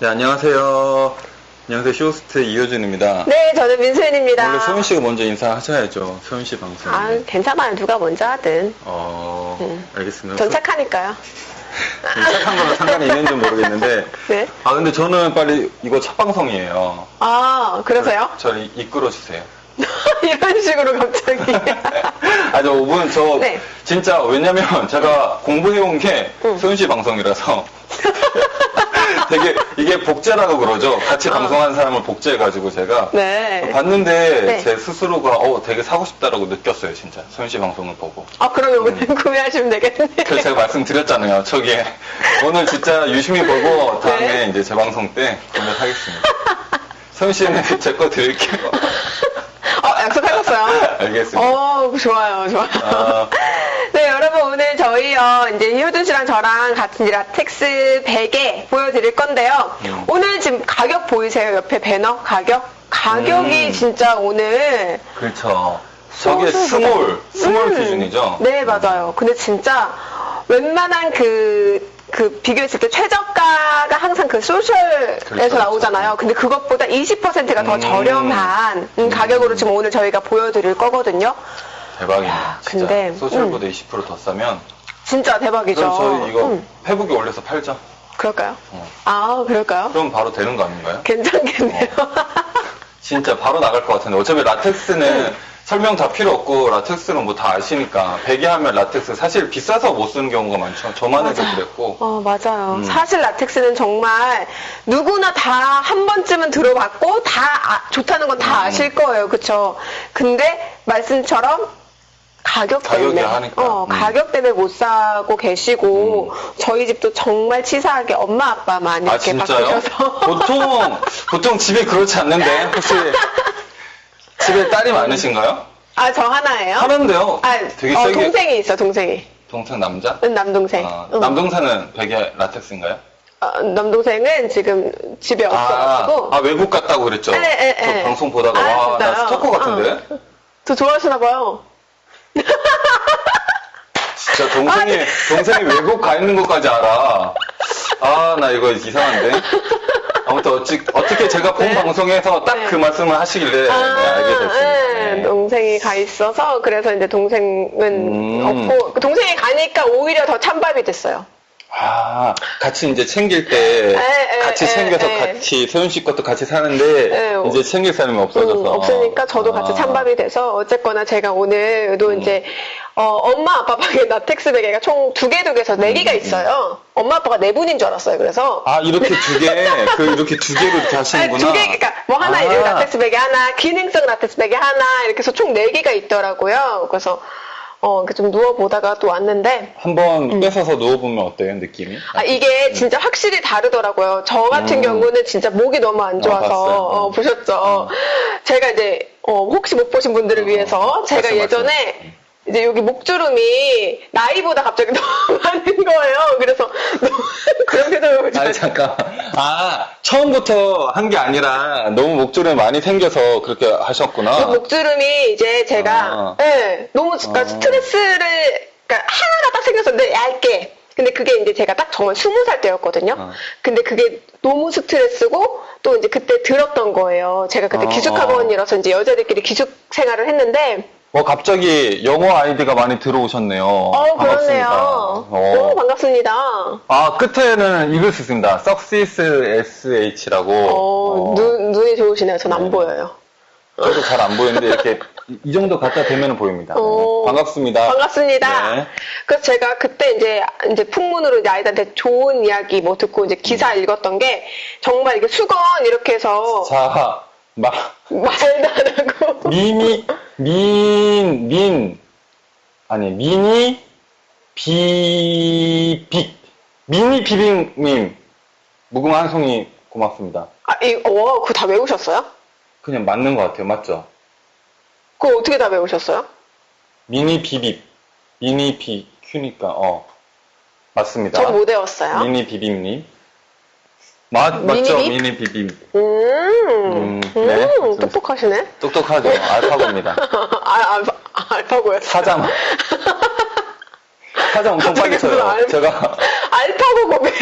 네, 안녕하세요. 안녕하세요. 쇼호스트 이효준입니다. 네, 저는 민소연입니다. 원래 소윤 씨가 먼저 인사하셔야죠. 소윤 씨 방송. 아, 괜찮아요. 누가 먼저 하든. 어, 음. 알겠습니다. 전 착하니까요. 소- 착한 거랑 상관이 있는지 모르겠는데. 네. 아, 근데 저는 빨리 이거 첫 방송이에요. 아, 그러세요? 저를 이끌어 주세요. 이런 식으로 갑자기. 아, 저 5분, 저, 네. 진짜, 왜냐면 제가 공부해온 게 응. 소윤 씨 방송이라서 되게, 이게 복제라고 그러죠. 같이 어. 방송하는 사람을 복제해가지고 제가. 네. 봤는데 네. 제 스스로가 어 되게 사고 싶다라고 느꼈어요 진짜 소윤 씨 방송을 보고 아, 그러면 오늘 구매하시면 되겠네요. 그래서 제가 말씀드렸잖아요 저기에 오늘 진짜 유심히 보고 다음에 네. 이제 재방송 때 구매하겠습니다 소윤 씨는 제 거 드릴게요 어, 약속하셨어요? 알겠습니다 어, 좋아요, 좋아요. 아. 네, 여러분, 오늘 저희요, 이제 효준 씨랑 저랑 같은 라텍스 베개 보여드릴 건데요. 음. 오늘 지금 가격 보이세요? 옆에 배너 가격? 가격이 음. 진짜 오늘 그렇죠 저게 스몰 스몰 음. 기준이죠 네, 맞아요. 근데 진짜 웬만한 그, 그 비교했을 때 최저가가 항상 그 소셜에서 그렇죠, 나오잖아요. 근데 그것보다 20%가 더 음. 저렴한 음, 음. 가격으로 지금 오늘 저희가 보여드릴 거거든요. 대박이네 야, 진짜 근데, 소셜보다 20%더 싸면 진짜 대박이죠. 그럼 저희 이거 음, 페북에 올려서 팔죠 그럴까요? 어. 아, 그럴까요? 그럼 바로 되는 거 아닌가요? 괜찮겠네요. 진짜 바로 나갈 것 같은데 어차피 라텍스는 설명 다 필요 없고 라텍스는 뭐 다 아시니까 베개 하면 라텍스 사실 비싸서 못 쓰는 경우가 많죠 저만 해도 맞아요. 그랬고 어, 맞아요. 음. 사실 라텍스는 정말 누구나 다 한 번쯤은 들어봤고 다 아- 좋다는 건다 음. 아실 거예요. 그쵸? 근데 말씀처럼 가격 때문에 하니까. 어, 음. 가격 때문에 못 사고 계시고 저희 집도 정말 치사하게 엄마 아빠만 아 이렇게 진짜요? 바꾸셔서 보통 보통 집에 그렇지 않는데 혹시 집에 딸이 많으신가요? 아 저 하나예요? 하는데요. 아, 되게 어, 세게 동생이 있어 동생이 동생 남자? 응, 남동생 아, 응. 남동생은 베개 라텍스인가요? 어, 남동생은 지금 집에 없어가지고 아, 아, 외국 갔다고 그랬죠. 에, 에, 저 에. 방송 보다가 아, 와 나 진짜요? 스토커 같은데. 어. 저 좋아하시나 봐요. 진짜 동생이 동생이 외국 가 있는 것까지 알아. 아 나 이거 이상한데. 아무튼 어찌, 어떻게 제가 본 네. 방송에서 딱그 네. 말씀을 하시길래 아, 네, 알게 됐습니다. 네, 네. 동생이 가 있어서 그래서 이제 동생은 음. 없고 그 동생이 가니까 오히려 더 찬밥이 됐어요. 아 같이 이제 챙길 때 에, 같이 에, 챙겨서 에. 같이 소윤 씨 것도 같이 사는데 에, 어. 이제 챙길 사람이 없어져서 음, 없으니까 저도 같이 아. 찬밥이 돼서 어쨌거나 제가 오늘도 음. 이제 어, 엄마 아빠 방에 라텍스 베개가 총 두 개 두 개서 네 개가 있어요. 엄마 아빠가 네 분인 줄 알았어요. 그래서 아 이렇게 두 개, 그 이렇게 두 개로 이렇게 하시는구나. 두 개, 그러니까 뭐 하나 아. 이제 라텍스 베개 하나, 기능성 라텍스 베개 하나 이렇게 해서 총 네 개가 있더라고요. 그래서 어, 좀 누워 보다가 또 왔는데 한번 뺏어서 누워보면 어때요 느낌이? 음. 아, 이게 진짜 확실히 다르더라고요. 저 같은 음. 경우는 진짜 목이 너무 안 좋아서, 봤어요. 어, 음. 보셨죠? 제가 이제, 어, 혹시 못 보신 분들을 어, 위해서, 제가 말씀, 예전에, 이제 여기 목주름이 나이보다 갑자기 너무 많은 거예요. 그래서 너무 그런 표정을 아니 잠깐. 아 처음부터 한 게 아니라 너무 목줄이 많이 생겨서 그렇게 하셨구나. 그 목주름이 이제 제가, 아. 예, 너무 그러니까 아. 스트레스를, 그러니까 하나가 딱 생겼었는데 얇게. 근데 그게 이제 제가 딱 정말 스무 살 때였거든요. 아. 근데 그게 너무 스트레스고 또 이제 그때 들었던 거예요. 제가 그때 아. 기숙학원이라서 이제 여자들끼리 기숙 생활을 했는데, 어 가갑자기 영어 아이디가 많이 들어오셨네요. 어, 그렇네요. 반갑습니다. 너무 어. 반갑습니다. 아 끝에는 읽을 수 있습니다. success sh라고. 어, 눈, 눈이 좋으시네요. 전 안 네. 보여요. 저도 잘 안 보이는데 이렇게 이- 이 정도 갖다 대면 보입니다. 네. 어. 반갑습니다. 반갑습니다. 네. 그래서 제가 그때 이제 이제 풍문으로 이제 아이들한테 좋은 이야기 뭐 듣고 이제 기사 읽었던 게 정말 이게 수건 이렇게 해서 자, 마, 말도 안 하고 미미, 민, 민, 아니, 미니, 비빅, 미니 비빅님, 무궁화 한 송이 고맙습니다. 아, 이, 와, 그거 다 외우셨어요? 그냥 맞는 것 같아요. 맞죠? 그거 어떻게 다 외우셨어요? 미니 비빅, 미니 비, 큐니까, 어. 맞습니다. 전 못 외웠어요. 미니 비빔님. 맞, 미니 맞죠? 빅? 미니 비빔. 음, 음, 음, 네. 똑똑하시네. 똑똑하죠? 알파고입니다. 아, 알파, 알파고요. 사장. 사장 엄청 빨리 쳐요. 알- 제가 알파고 고백.